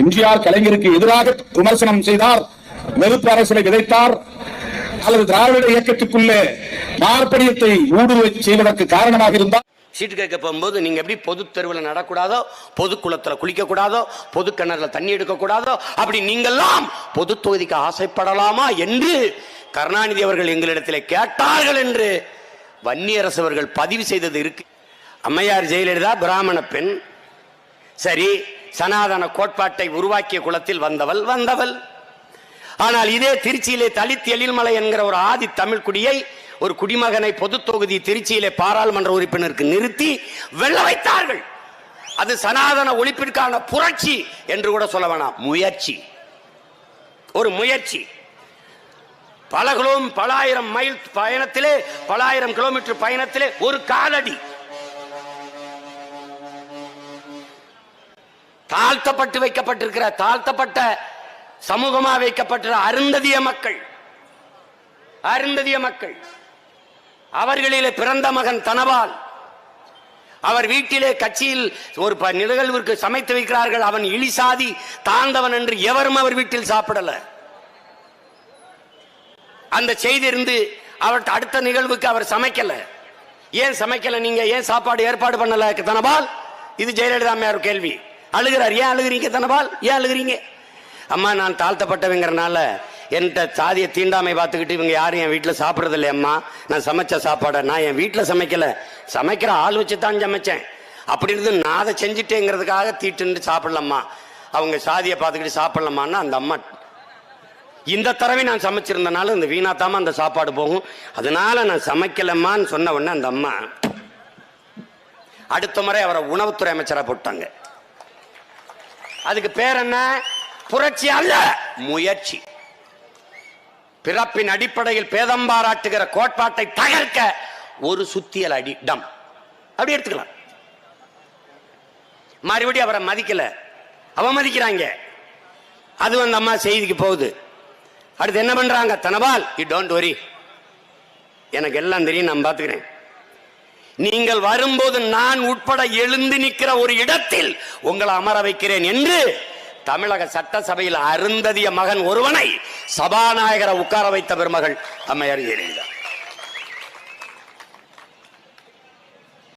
எம்ஜிஆர் கலைஞருக்கு எதிராக விமர்சனம் செய்தார் வெறுப்பு அரசியலை விதைத்தார் அல்லது திராவிட இயக்கத்துக்குள்ளே மார்படியத்தை ஊடுருவ செய்வதற்கு காரணமாக இருந்தார். சீட்டு கேட்க போகும்போது நீங்க எப்படி பொது தெருவில் நடக்கூடாதோ பொது குளத்துல குளிக்கக்கூடாதோ பொது கிணறுல தண்ணி எடுக்கக்கூடாதோ அப்படி நீங்கெல்லாம் பொது தொகுதிக்கு ஆசைப்படலாமா என்று கருணாநிதி அவர்கள் எங்களிடத்தில் கேட்டார்கள் என்று வன்னியரசு அவர்கள் பதிவு செய்தது இருக்கு. அம்மையார் ஜெயலலிதா பிராமண பெண். சரி சனாதன கோட்பாட்டை உருவாக்கிய குலத்தில் வந்தவள் வந்தவள். ஆனால் இதே திருச்சியிலே தலித் எழில்மலை என்கிற ஒரு ஆதி தமிழ் குடியை ஒரு குடிமகனை பொது தொகுதி திருச்சியிலே பாராளுமன்ற உறுப்பினருக்கு நிறுத்தி வெல்ல வைத்தார்கள். அது சனாதன ஒழிப்பிற்கான புரட்சி என்று கூட சொல்ல வேணாம். முயற்சி. ஒரு முயற்சி. பல கிலோ பல ஆயிரம் மைல் பயணத்திலே பல ஆயிரம் கிலோமீட்டர் பயணத்திலே ஒரு காலடி. தாழ்த்தப்பட்டு வைக்கப்பட்டிருக்கிற தாழ்த்தப்பட்ட சமூகமா வைக்கப்பட்ட அருந்ததிய மக்கள் அருந்ததிய மக்கள். அவர்களிலே பிறந்த மகன் தனபால். அவர் வீட்டிலே கட்சியில் ஒரு ப- நிகழ்விற்கு சமைத்து வைக்கிறார்கள். அவன் இழிசாதி தாழ்ந்தவன் என்று எவரும் அவர் வீட்டில் சாப்பிடல. அந்த செய்தி இருந்து அவர் அடுத்த நிகழ்வுக்கு அவர் சமைக்கல. ஏன் சமைக்கல நீங்க? ஏன் சாப்பாடு ஏற்பாடு பண்ணல? தனபால் இது ஜெயலலிதா அம்மையார் கேள்வி. அழுகிறார். ஏன் அழுகிறீங்க தனபால்? ஏன் அழுகிறீங்க? அம்மா நான் தாழ்த்தப்பட்டவங்கிறனால என்கிட்ட சாதியை தீண்டாமை பார்த்துக்கிட்டு இவங்க யாரும் என் வீட்டில் சாப்பிட்றது இல்லை அம்மா. நான் சமைச்ச சாப்பாடை நான் என் வீட்டில் சமைக்கலை. சமைக்கிற ஆள் வச்சு தான் சமைச்சேன். அப்படி இருந்து நான் அதை செஞ்சுட்டேங்கிறதுக்காக தீட்டுன்னு சாப்பிடலம்மா. அவங்க சாதியை பார்த்துக்கிட்டு சாப்பிடலாமான்னு அந்த அம்மா இந்த தடவை நான் சமைச்சிருந்தனால இந்த வீணாத்தாம அந்த சாப்பாடு போகும். அதனால நான் சமைக்கலம்மான்னு சொன்ன உடனே அந்த அம்மா அடுத்த முறை அவரை உணவுத்துறை அமைச்சராக போட்டாங்க. அதுக்கு பேர் என்ன? புரட்சி அல்ல. முயற்சி. பிறப்பின் அடிப்படையில் பேதம் பாராட்டுகிற கோட்பாட்டை தகர்க்க ஒரு சுத்தியல் அடி டம். அப்படி எடுத்துக்கலாம். மறுபடியும் அவரை மதிக்கல. அவமதிக்கிறாங்க. அது அந்த அம்மா செய்திக்கு போகுது. அடுத்து என்ன பண்றாங்க? தனபால் யூ டோன்ட் வரி எனக்கு எல்லாம் தெரியும் நான் பார்த்துக்கிறேன் நீங்கள் வரும்போது நான் உட்பட எழுந்து நிற்கிற ஒரு இடத்தில் உங்களை அமர வைக்கிறேன் என்று தமிழக சட்டசபையில் அருந்ததிய மகன் ஒருவனை சபாநாயகரை உட்கார வைத்த பெருமகள் அம்மையார் ஜெயலலிதா